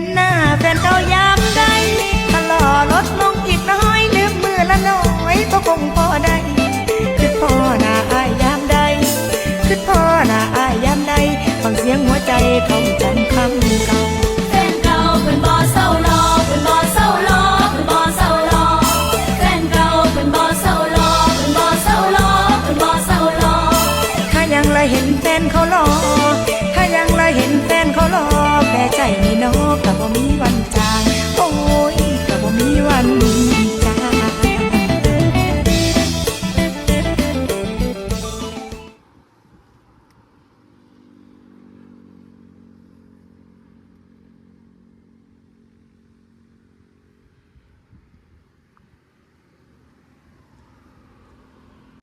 นหน้าแฟนเก่ายามใดตลอดลดลงอีกน้อยลืมมือละน้อยก็คงพอได้คือพ่อหน้าอายามใดคือพ่อหน้าอายามใดฟังเสียงหัวใจคำจำคำเก่าแฟนเก่าเป็นบ่เศร้าลอเป็นบ่เศร้าลอเป็นบ่เศร้าลอแฟนเก่าเป็นบ่เศร้าลอเป็นบ่เศร้าลอเป็นบ่เศร้าลอถ้ายังละเห็นแฟนเขาลอ แต่ว่ามีวันใจ